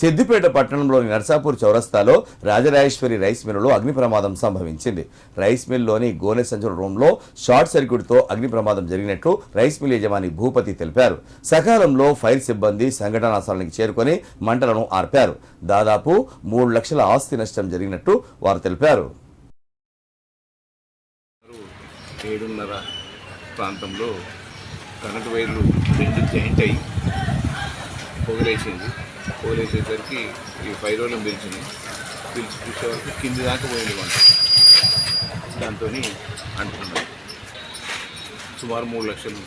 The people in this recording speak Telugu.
సిద్దిపేట పట్టణంలోని నర్సాపూర్ చౌరస్తాలో రాజరాజేశ్వరి రైస్ మిల్లులో అగ్ని ప్రమాదం సంభవించింది. రైస్ మిల్లోని గోనె సంచుల రూమ్లో షార్ట్ సర్క్యూట్తో అగ్ని ప్రమాదం జరిగినట్లు రైస్ మిల్ యజమాని భూపతి తెలిపారు. సకాలంలో ఫైర్ సిబ్బంది సంఘటనా స్థలానికి చేరుకొని మంటలను ఆర్పారు. దాదాపు మూడు లక్షల ఆస్తి నష్టం జరిగినట్టు వారు తెలిపారు. ఏడున్నర ప్రాంతంలో కరెంటు వైర్లు రెండు జాయింట్ అయ్యి పొగలేసింది పోలీసేసరికి ఈ ఫైరోలం పిలిచింది పిలిచి చూసే వరకు కింది దాకా పోయింది వంట దాంతో అంటున్నాను. సుమారు మూడు లక్షలు